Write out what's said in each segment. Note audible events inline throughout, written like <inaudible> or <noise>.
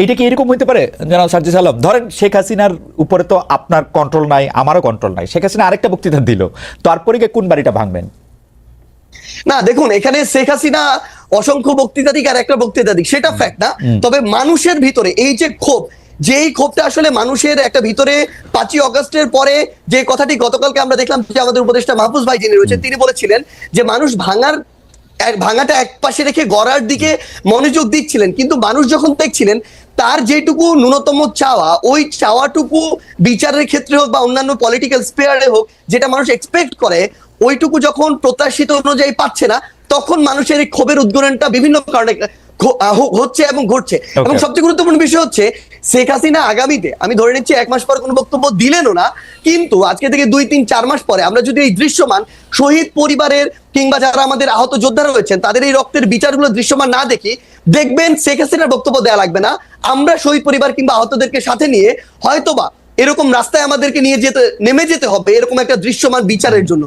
এইটা কি এরকম হইতে পারে? জনাব সার্জিস আলম ধরেন শেখ হাসিনার উপরে তো আপনার কন্ট্রোল নাই আমারও কন্ট্রোল নাই। শেখ হাসিনা আরেকটা বক্তৃতা দিল তারপরে গিয়ে কোন বাড়িটা ভাঙবেন? না দেখুন এখানে শেখ হাসিনা অসংখ্য বক্তৃতা দিক আর একটা বক্তৃতা দিক সেটা ফ্যাক্ট না। তবে মানুষের ভিতরে এই যে ক্ষোভ যেই ক্ষোভটা আসলে মানুষের একটা ভিতরে পাঁচই অগস্টের পরে যে কথাটি গতকালকে আমরা দেখলাম যে আমাদের উপদেষ্টা মাহফুজ ভাই যিনি রয়েছেন তিনি বলেছিলেন যে মানুষ ভাঙার ভাঙাটা এক পাশে রেখে গড়ার দিকে মনোযোগ দিচ্ছিলেন। কিন্তু মানুষ যখন দেখছিলেন তার যেটুকু ন্যূনতম চাওয়া ওই চাওয়াটুকু বিচারের ক্ষেত্রে হোক বা অন্যান্য পলিটিক্যাল স্পেয়ারে হোক যেটা মানুষ এক্সপেক্ট করে ওইটুকু যখন প্রত্যাশিত অনুযায়ী পাচ্ছে না তখন মানুষের এই ক্ষোভের উদ্গরণটা বিভিন্ন কারণে হচ্ছে এবং ঘটছে। এবং সবচেয়ে গুরুত্বপূর্ণ বিষয় হচ্ছে শেখ হাসিনা আগামীতে আমি ধরে নিচ্ছি এক মাস পর কোনো বক্তব্য দিলেনও না কিন্তু আজকে থেকে দুই তিন চার মাস পরে আমরা যদি এই দৃশ্যমান শহীদ পরিবারের কিংবা যারা আমাদের আহত যোদ্ধারা রয়েছেন তাদের এই রক্তের বিচারগুলো দৃশ্যমান না দেখি দেখবেন শেখ হাসিনার বক্তব্য দেওয়া লাগবে না। আমরা শহীদ পরিবার কিংবা আহতদেরকে সাথে নিয়ে হয়তোবা এরকম রাস্তায় আমাদেরকে নিয়ে যেতে নেমে যেতে হবে এরকম একটা দৃশ্যমান বিচারের জন্য।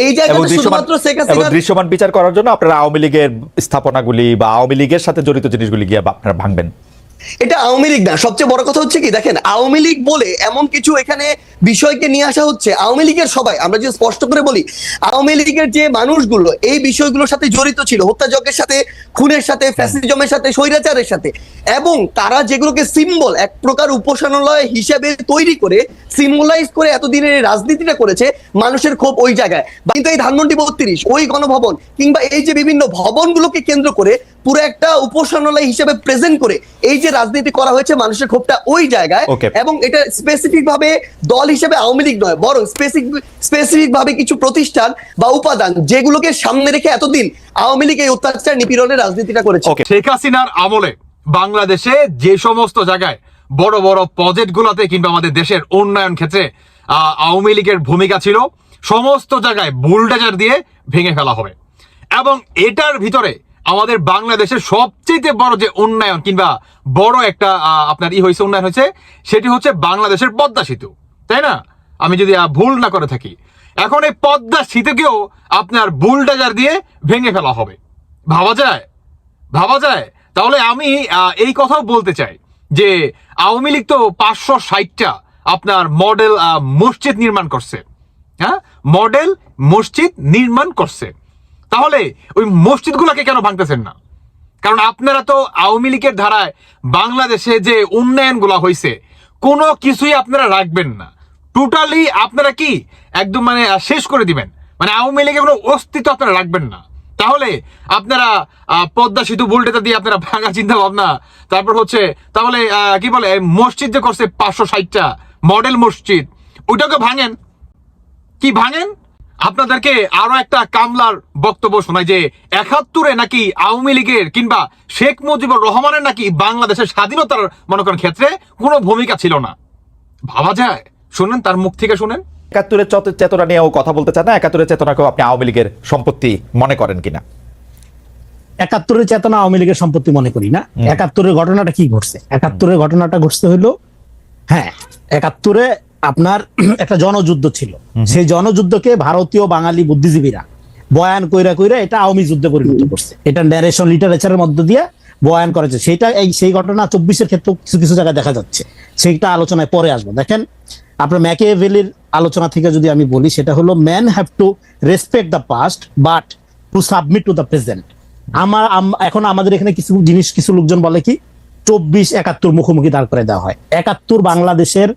এই জায়গাটা দৃশ্যমান- শুধুমাত্র শেখ হাসিনা দৃশ্যমান বিচার করার জন্য আপনারা আওয়ামী লীগের স্থাপনাগুলি বা আওয়ামী লীগের সাথে জড়িত জিনিসগুলি গিয়ে আপনারা ভাঙবেন। এটা আওয়ামী লীগ না সবচেয়ে বড় কথা হচ্ছে কি দেখেন আওয়ামী লীগ বলে এমন কিছু এখানে বিষয়কে নিয়ে আসা হচ্ছে আওয়ামী লীগের সবাই আমরা যে স্পষ্ট করে বলি আওয়ামী লীগের যে মানুষগুলো এই বিষয়গুলোর সাথে জড়িত ছিল হত্যাযজ্ঞের সাথে খুনের সাথে ফ্যাসিজমের সাথে স্বৈরাচারের সাথে এবং তারা যেগুলোকে সিম্বল এক প্রকার উপাসনালয় হিসেবে তৈরি করে সিম্বলাইজ করে এতদিনের রাজনীতিটা করেছে মানুষের ক্ষোভ ওই জায়গায়। কিন্তু এই ধানমন্ডি বত্রিশ ওই গণভবন কিংবা এই যে বিভিন্ন ভবনগুলোকে কেন্দ্র করে পুরো একটা উপাসনালয় হিসেবে প্রেজেন্ট করে এই যে রাজনীতি করা হয়েছে মানুষের ক্ষোভটা ওই জায়গায় এবং এটা স্পেসিফিক ভাবে দল হিসেবে আওয়ামী লীগ নয় বরং স্পেসিফিক স্পেসিফিক ভাবে কিছু প্রতিষ্ঠান বা উপাদান যেগুলোকে সামনে রেখে এতদিন আওয়ামী লীগ এই অত্যাচার নিপীড়নের রাজনীতিটা করেছে। শেখ হাসিনার আমলে বাংলাদেশে যে সমস্ত জায়গায় বড় বড় প্রজেক্ট গুলাতে কিংবা আমাদের দেশের উন্নয়ন ক্ষেত্রে আহ, আওয়ামী লীগের ভূমিকা ছিল সমস্ত জায়গায় বুলডেজার দিয়ে ভেঙে ফেলা হবে। এবং এটার ভিতরে আমাদের বাংলাদেশের সবচেয়ে বড় যে উন্নয়ন কিংবা বড় একটা আপনার ই হয়েছে উন্নয়ন হয়েছে সেটি হচ্ছে বাংলাদেশের পদ্মা সেতু, তাই না? আমি যদি ভুল না করে থাকি। এখন এই পদ্মা সেতুকেও আপনার বুলডেজার দিয়ে ভেঙে ফেলা হবে। ভাবা যায়? ভাবা যায়? তাহলে আমি এই কথাও বলতে চাই যে আওয়ামী লীগ তো পাঁচশো ষাটটা আপনার মডেল মসজিদ নির্মাণ করছে। হ্যাঁ? মডেল মসজিদ নির্মাণ করছে। তাহলে ওই মসজিদগুলোকে কেন ভাঙতেছেন না? কারণ আপনারা তো আওয়ামী লীগের ধারায় বাংলাদেশে যে উন্নয়নগুলো হয়েছে কোনো কিছুই আপনারা রাখবেন না। টোটালি আপনারা কি একদম মানে শেষ করে দিবেন? মানে আওয়ামী লীগের কোনো অস্তিত্ব আপনারা রাখবেন না। তাহলে আপনারা পদ্মা সেতু বুলটেটা দিয়ে আপনারা ভাঙা চিন্তা ভাবনা তারপর হচ্ছে, তাহলে কি বলে মসজিদ যে করছে পাঁচশো ষাটটা মডেল মসজিদ, ওইটাকে ভাঙেন? কি ভাঙেন? আপনাদেরকে আরও একটা কামলার বক্তব্য শোনায় যে একাত্তরে নাকি আওয়ামী লীগের কিংবা শেখ মুজিবুর রহমানের নাকি বাংলাদেশের স্বাধীনতার মনে করেন ক্ষেত্রে কোনো ভূমিকা ছিল না। ভাবা যায়। শুনেন তার মুখ থেকে শুনেন। একাত্তরের চত- চেতনা নিয়েও কথা বলতে চান না একাত্তরের চেতনাকেও আপনি আওয়ামী লীগের সম্পত্তি মনে করেন কিনা? একাত্তরের চেতনা আওয়ামী লীগের সম্পত্তি মনে করি না। একাত্তরের ঘটনাটা কি ঘটছে? একাত্তরের ঘটনাটা ঘটছে হলো হ্যাঁ একাত্তরে আপনার <clears throat> একটা জনযুদ্ধ ছিল। সেই জনযুদ্ধকে ভারতীয় বাঙালি বুদ্ধিজীবীরা বয়ান কইরা কইরা এটা আওয়ামী যুদ্ধে পরিণত করছে। এটা ন্যারেশন লিটারেচারের মধ্য দিয়ে বয়ান করেছে। সেটা এই, সেই ঘটনা চব্বিশের ক্ষেত্রে কিছু কিছু জায়গায় দেখা যাচ্ছে। সেইটা আলোচনায় পরে আসব। দেখেন, আপনার ম্যাকিয়াভেলির আলোচনা থেকে যদি আমি বলি, সেটা হলো man have to respect the past but to submit to the present আমার এখন আমাদের এখানে কিছু জিনিস, কিছু লোকজন বলে কি, চব্বিশ একাত্তর মুখোমুখি দাঁড় করে দেওয়া হয়। একাত্তর বাংলাদেশের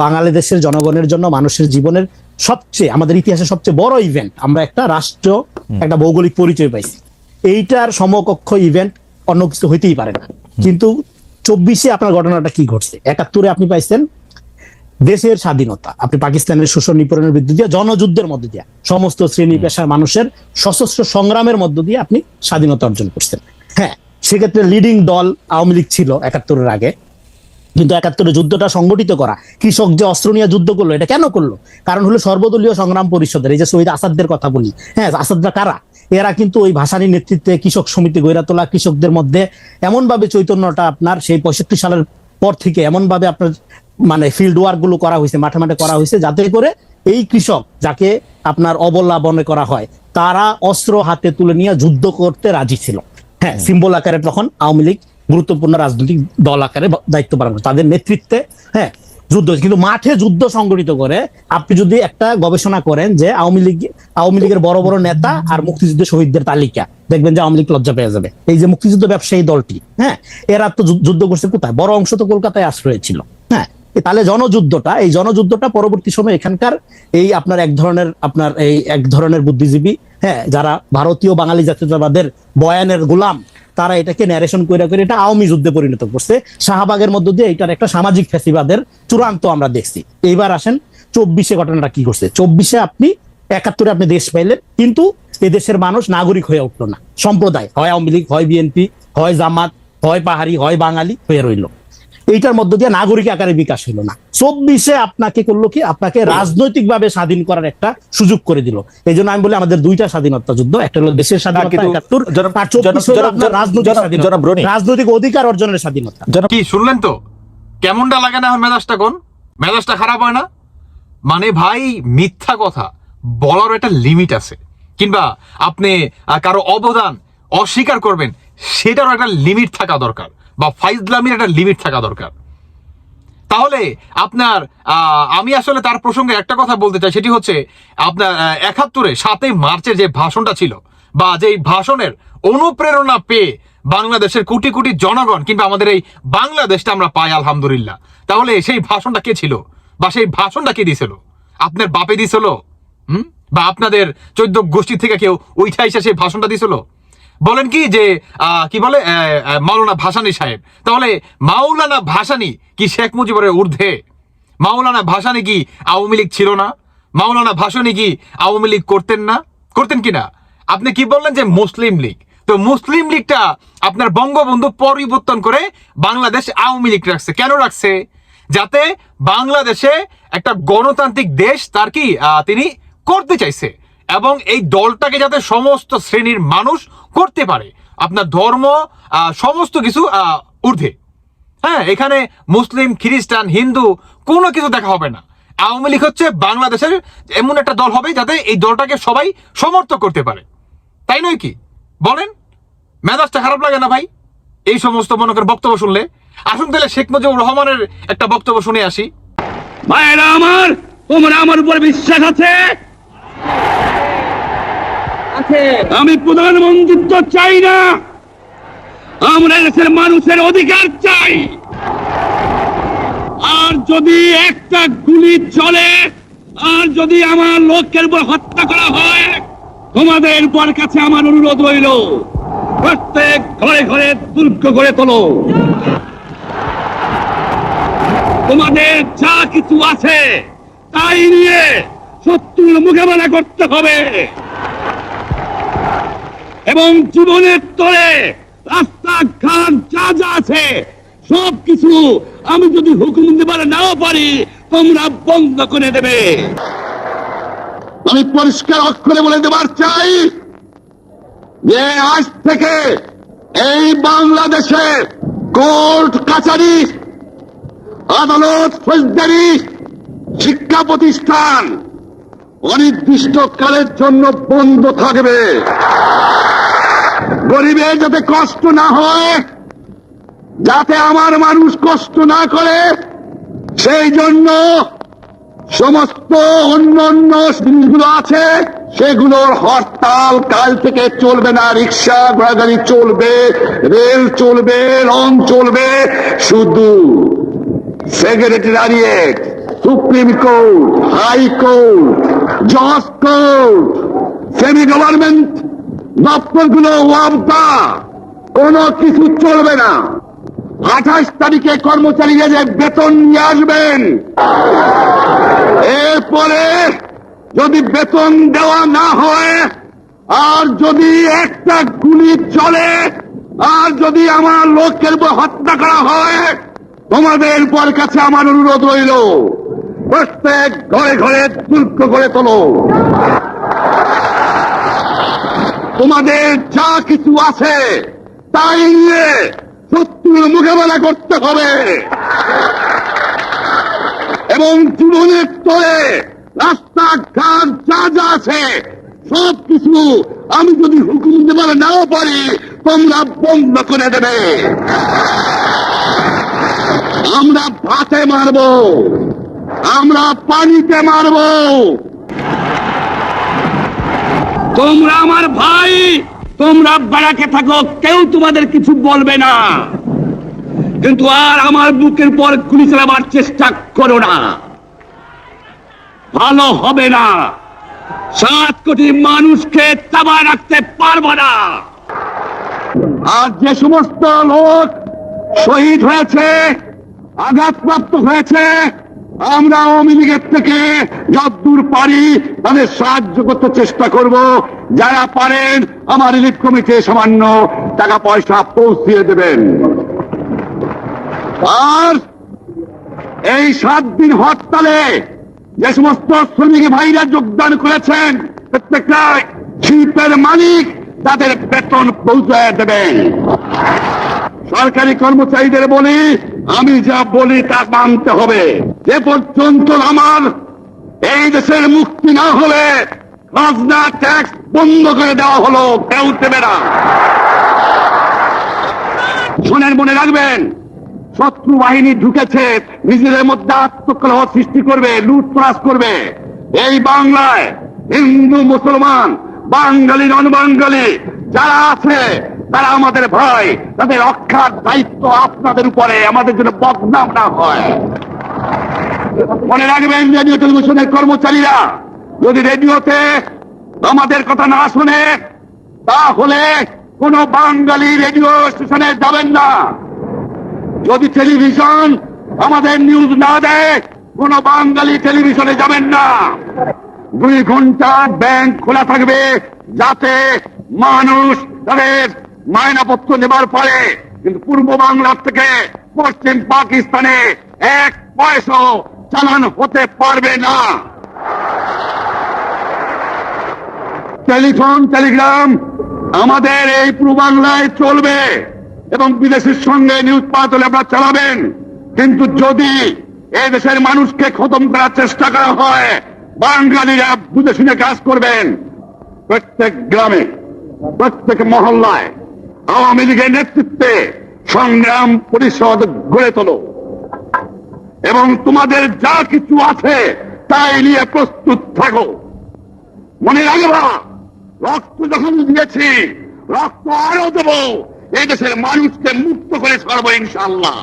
বাঙালি দেশের জনগণের জন্য মানুষের জীবনের সবচেয়ে আমাদের ইতিহাসের সবচেয়ে বড় ইভেন্ট আমরা একটা রাষ্ট্র একটা ভৌগোলিক পরিচয় পাইছি। এইটার সমকক্ষ ইভেন্ট অন্য কিছু হইতেই পারে না। কিন্তু চব্বিশে আপনার ঘটনাটা কি ঘটছে? একাত্তরে আপনি পাইছেন দেশের স্বাধীনতা। আপনি পাকিস্তানের শোষণ নিপীড়নের বিরুদ্ধে দিয়ে জনযুদ্ধের মধ্যে দিয়ে সমস্ত শ্রেণি পেশার মানুষের সশস্ত্র সংগ্রামের মধ্য দিয়ে আপনি স্বাধীনতা অর্জন করছেন। হ্যাঁ সেক্ষেত্রে লিডিং দল আওয়ামী লীগ ছিল একাত্তরের আগে। কিন্তু একাত্তরে যুদ্ধটা সংগঠিত করা। কৃষক যে অস্ত্র নিয়ে যুদ্ধ করল এটা কেন করল? কারণ হলো সর্বদলীয় সংগ্রাম পরিষদের এই যে শহীদ আসাদদের কথা বলি হ্যাঁ আসাদরা কারা? এরা কিন্তু ওই ভাসানী নেতৃত্বে কৃষক সমিতি গড়ে তোলা কৃষকদের মধ্যে এমন ভাবে চৈতন্যটা আপনার সেই পঁয়ষট্টি সালের পর থেকে এমন ভাবে আপনার মানে ফিল্ড ওয়ার্কগুলো করা হয়েছে মাঠে মাঠে করা হয়েছে যাতে করে এই কৃষক যাকে আপনার অবলম্বনে করা হয় তারা অস্ত্র হাতে তুলে নিয়ে যুদ্ধ করতে রাজি ছিল। হ্যাঁ সিম্বল আকারে তখন আওয়ামী লীগ গুরুত্বপূর্ণ রাজনৈতিক দল আকারে দায়িত্ব পালন করে। তাদের নেতৃত্বে হ্যাঁ যুদ্ধ। কিন্তু মাঠে যুদ্ধ সংগঠিত করে, আপনি যদি একটা গবেষণা করেন যে আওয়ামী লীগ, আওয়ামী লীগের বড় বড় নেতা আর মুক্তিযুদ্ধ শহীদদের তালিকা, দেখবেন যে আওয়ামী লীগ লজ্জা পেয়ে যাবে। এই যে মুক্তিযুদ্ধ ব্যবসায়ী দলটি হ্যাঁ এরা তো যুদ্ধ করছে কোথায়? বড় অংশ তো কলকাতায় আশ্রয় ছিল হ্যাঁ। তাহলে জনযুদ্ধটা, এই জনযুদ্ধটা পরবর্তী সময় এখানকার এই আপনার এক ধরনের, আপনার এই এক ধরনের বুদ্ধিজীবী হ্যাঁ যারা ভারতীয় বাঙালি জাতীয়তাবাদের বয়ানের গোলাম তারা এটাকে ন্যারেশন করে করে এটা আওয়ামী যুদ্ধে পরিণত করছে। শাহবাগের মধ্য দিয়ে এটার একটা সামাজিক ফ্যাসিবাদের চূড়ান্ত আমরা দেখছি। এইবার আসেন, চব্বিশে ঘটনাটা কি করছে চব্বিশে আপনি, একাত্তরে আপনি দেশ পাইলেন, কিন্তু এদেশের মানুষ নাগরিক হয়ে উঠল না। সম্প্রদায়, হয় আওয়ামী লীগ, হয় বিএনপি, হয় জামাত, হয় পাহাড়ি, হয় বাঙালি হয়ে রইল। এইটার মধ্য দিয়ে নাগরিক আকারে বিকাশ হলো না। চব্বিশে আপনাকে করল কি? আপনাকে রাজনৈতিক ভাবে স্বাধীন করার একটা সুযোগ করে দিল। এই জন্য আমি বলি আমাদের দুইটা স্বাধীনতা যুদ্ধ একটা হলো দেশের স্বাধীনতা একাত্তর রাজনৈতিক অধিকার অর্জনের স্বাধীনতা। কি শুনলেন তো? কেমনটা লাগে না মেজাজটা কোন মেজাজটা খারাপ হয় না? মানে ভাই মিথ্যা কথা। বলার একটা লিমিট আছে। কিংবা আপনি কারও অবদান অস্বীকার করবেন সেটারও একটা লিমিট থাকা দরকার। বা ফাইজলামির একটা লিমিট থাকা দরকার। তাহলে আপনার আমি আসলে তার প্রসঙ্গে একটা কথা বলতে চাই, সেটি হচ্ছে আপনার একাত্তরে সাতই মার্চের যে ভাষণটা ছিল বা যেই ভাষণের অনুপ্রেরণা পেয়ে বাংলাদেশের কোটি কোটি জনগণ কিংবা আমাদের এই বাংলাদেশটা আমরা পাই, আলহামদুলিল্লাহ। তাহলে সেই ভাষণটা কে ছিল? বা সেই ভাষণটা কে দিছিল? আপনার বাপে দিছিল? হুম? বা আপনাদের চোদ্দ গোষ্ঠী থেকে কেউ ওইটা এসে সেই ভাষণটা দিছিল? বলেন কি যে কি বলে মাওলানা ভাসানী সাহেব। তাহলে মাওলানা ভাসানী কি শেখ মুজিবের ঊর্ধ্বে? মাওলানা ভাসানী কি আওয়ামী লীগ ছিল না? মাওলানা ভাসানী কি আওয়ামী লীগ করতেন না? করতেন কি না? আপনি কি বললেন যে মুসলিম লীগ? তো মুসলিম লীগটা আপনার বঙ্গবন্ধু পরিবর্তন করে বাংলাদেশ আওয়ামী লীগ রাখছে। কেন রাখছে? যাতে বাংলাদেশে একটা গণতান্ত্রিক দেশ তার কি তিনি করতে চাইছে। এবং এই দলটাকে যাতে সমস্ত শ্রেণির মানুষ করতে পারে। আপনার ধর্ম সমস্ত কিছু ঊর্ধ্বে। হ্যাঁ এখানে মুসলিম, খ্রিস্টান, হিন্দু কোনো কিছু দেখা হবে না। আওয়ামী লীগ হচ্ছে বাংলাদেশের এমন একটা দল হবে যাতে এই দলটাকে সবাই সমর্থন করতে পারে। তাই নয় কি? বলেন, মেজাজটা খারাপ লাগে না ভাই? এই সমস্ত মনে করেন বক্তব্য শুনলে। আসুন তাহলে শেখ মুজিবুর রহমানের একটা বক্তব্য শুনে আসি। ভাইরা আমার, তোমরা আমার উপর বিশ্বাস আছে? আমি প্রধানমন্ত্রিত্ব চাই না। আমরা দেশের মানুষের অধিকার চাই। আর যদি একটা গুলি চলে, আর যদি আমার লোকের উপর হত্যা করা হয়, তোমাদের উপর কাছে আমার অনুরোধ রইল, প্রত্যেক ঘরে ঘরে দুর্গ করে তোলো। তোমাদের যা কিছু আছে, তাই নিয়ে শত্রুর মোকাবেলা করতে হবে। এবং জীবনের তরে রাস্তাঘাট যা যা আছে, সব কিছু আমি যদি হুকুম দেবার নাও পারি, তোমরা বন্ধ করে দেবে। আমি পরিষ্কার অক্ষরে বলে দেবার চাই যে আজ থেকে এই বাংলাদেশে কোর্ট কাছারি, আদালত, ফৌজদারি, শিক্ষা প্রতিষ্ঠান অনির্দিষ্ট কালের জন্য বন্ধ থাকবে। গরিবের যাতে কষ্ট না হয়, যাতে আমার মানুষ কষ্ট না করে, সেই জন্য সমস্ত অন্য অন্য জিনিসগুলো আছে, সেগুলোর হরতাল কাল থেকে চলবে না। রিক্সা, ঘোড়াগাড়ি চলবে, রেল চলবে, রং চলবে, শুধু secretariat supreme court high court জজ সেমি গভর্নমেন্ট দপ্তরগুলো ওয়াবদা কোনো কিছু চলবে না। আঠাশ তারিখে কর্মচারীরা যে বেতন নিয়ে আসবেন। এরপরে যদি বেতন দেওয়া না হয়, আর যদি একটা গুলি চলে, আর যদি আমার উপর হত্যা করা হয়, তোমাদের উপর কাছে আমার অনুরোধ রইল। প্রত্যেক ঘরে ঘরে দুর্গ করে তোলো। তোমাদের যা কিছু আছে, তাই নিয়ে শত্রুর মোকাবেলা করতে হবে। এবং জীবনের তরে রাস্তাঘাট যা যা আছে, সব কিছু আমি যদি হুকুম দেবার নাও পারি, তোমরা বন্ধ করে দেবে। আমরা ভাতে মারব। আমরা পানিতে মারব। তোমরা আমার ভাই তোমরা বেড়াকে থাকো কেউ তোমাদের কিছু বলবে না। কিন্তু আর আমার বুকের পর গুলি চালাবার চেষ্টা করো না। ভালো হবে না। সাত কোটি মানুষকে চাবায় রাখতে পারব না। আর যে সমস্ত লোক শহীদ হয়েছে আঘাতপ্রাপ্ত হয়েছে আমরা আওয়ামী থেকে যতদূর পারি তাদের সাহায্য করতে চেষ্টা করব। যারা পারেন, আমার রিলিফ কমিটি সামান্য টাকা পয়সা পৌঁছিয়ে দেবেন। আর এই সাত দিন হরতালে যে সমস্ত শ্রমিক ভাইরা যোগদান করেছেন প্রত্যেকটা শিল্পের মালিক তাদের বেতন পৌঁছায় দেবেন। সরকারি কর্মচারীদের বলি, আমি যা বলি তা মানতে হবে। যে পর্যন্ত আমার এই দেশের মুক্তি না হলে খাজনা ট্যাক্স বন্ধ করে দেওয়া হলো, কেউ দেবে না। শোনেন, মনে রাখবেন, শত্রু বাহিনী ঢুকেছে, নিজেদের মধ্যে আত্মকলহ সৃষ্টি করবে লুটতরাজ করবে। এই বাংলায় হিন্দু, মুসলমান, বাঙালি নন বাঙালি যারা আছে তারা আমাদের ভয়, তাদের রক্ষার দায়িত্ব আপনাদের উপরে, আমাদের জন্য বদনাম না হয়। মনে রাখবেন, রেডিও টেলিভিশনের কর্মচারীরা, যদি রেডিওতে আমাদের কথা না শুনে, তাহলে কোন বাঙালি রেডিও স্টেশনে যাবেন না। যদি টেলিভিশন আমাদের নিউজ না দেয়, কোন বাঙালি টেলিভিশনে যাবেন না। দুই ঘণ্টা ব্যাংক খোলা থাকবে, যাতে মানুষ তাদের মায়নাপত্র নেবার পারে কিন্তু পূর্ব বাংলার থেকে পশ্চিম পাকিস্তানে এক পয়সা চালান হতে পারবে না। টেলিফোন, টেলিগ্রাম আমাদের এই পূর্ব বাংলায় চলবে এবং বিদেশের সঙ্গে নিউজ পাতলে আমরা চালাবেন। কিন্তু যদি এই দেশের মানুষকে খতম করার চেষ্টা করা হয়, বাঙালিরা বুঝে শুনে কাজ করবেন প্রত্যেক গ্রামে, প্রত্যেক মহল্লায়। আওয়ামী লীগের নেতৃত্বে সংগ্রাম পরিষদ গড়ে তোলো। এবং তোমাদের যা কিছু আছে তাই নিয়ে প্রস্তুত থাকো। মনে রাখবা রক্ত যখন দিয়েছি, রক্ত আরও দেব, এই দেশের মানুষকে মুক্ত করে ছাড়বো ইনশাল্লাহ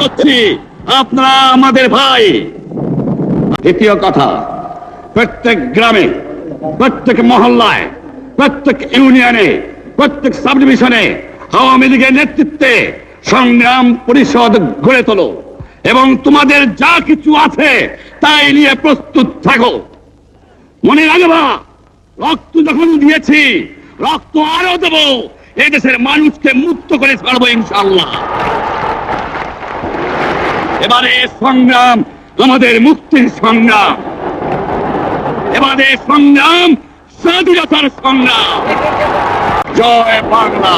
হচ্ছি আপনারা আমাদের ভাই। দ্বিতীয় কথা, প্রত্যেক গ্রামে, প্রত্যেক মহল্লায় প্রত্যেক ইউনিয়নে, প্রত্যেক সাব ডিভিশনে আওয়ামী লীগের নেতৃত্বে সংগ্রাম পরিষদ গড়ে তোলো এবং তোমাদের যা কিছু আছে তাই নিয়ে প্রস্তুত থাকো। মনে রাখবা রক্ত যখন দিয়েছি, রক্ত আরও দেবো এই দেশের মানুষকে মুক্ত করে ছাড়বো ইনশাল্লাহ এবারে সংগ্রাম আমাদের মুক্তির সংগ্রাম। এবারে সংগ্রাম স্বাধীনতার সংগ্রাম জয় বাংলা।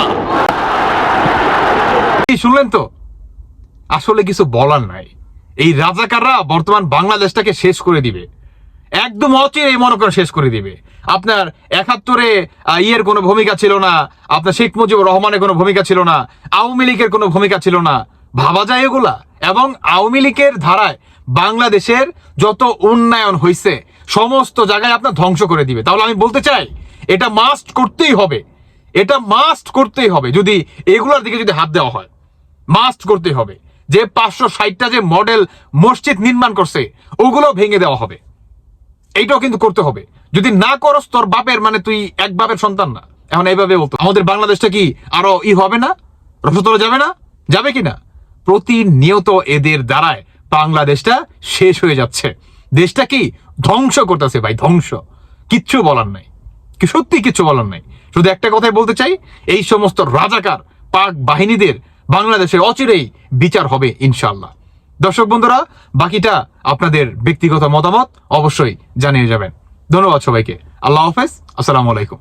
শুনলেন তো? আসলে কিছু বলার নাই। এই রাজাকাররা বর্তমান বাংলাদেশটাকে শেষ করে দিবে। একদম অচিরে এই মনে শেষ করে দিবে। আপনার একাত্তরে ইয়ের কোনো ভূমিকা ছিল না, আপনার শেখ মুজিবুর রহমানের কোনো ভূমিকা ছিল না, আওয়ামী লীগের কোনো ভূমিকা ছিল না। ভাবা যায় এগুলা? এবং আওয়ামী লীগের ধারায় বাংলাদেশের যত উন্নয়ন হয়েছে সমস্ত জায়গায় আপনার ধ্বংস করে দিবে। তাহলে আমি বলতে চাই, এটা মাস্ট করতেই হবে। এটা মাস্ট করতেই হবে। যদি এগুলোর দিকে যদি হাত দেওয়া হয় মাস্ট করতে হবে। যে পাঁচশো ষাটটা যে মডেল মসজিদ নির্মাণ করছে ওগুলো ভেঙে দেওয়া হবে। এইটাও কিন্তু করতে হবে। যদি না করস, তোর বাপের মানে তুই এক বাপের সন্তান না। এখন এইভাবে বলতো। আমাদের বাংলাদেশটা কি আরও ই হবে না? রসতলে যাবে না? যাবে কি না প্রতিনিয়ত এদের দ্বারায় বাংলাদেশটা শেষ হয়ে যাচ্ছে। দেশটা কি ধ্বংস করতেছে ভাই, ধ্বংস। কিচ্ছু বলার নাই। কি সত্যি কিচ্ছু বলার নাই। শুধু একটা কথাই বলতে চাই, এই সমস্ত রাজাকার, পাক বাহিনীদের বাংলাদেশে অচিরেই বিচার হবে ইনশাল্লাহ দর্শক বন্ধুরা, বাকিটা আপনাদের ব্যক্তিগত মতামত অবশ্যই জানিয়ে যাবেন। ধন্যবাদ সবাইকে। আল্লাহ হাফেজ। আসসালামু আলাইকুম।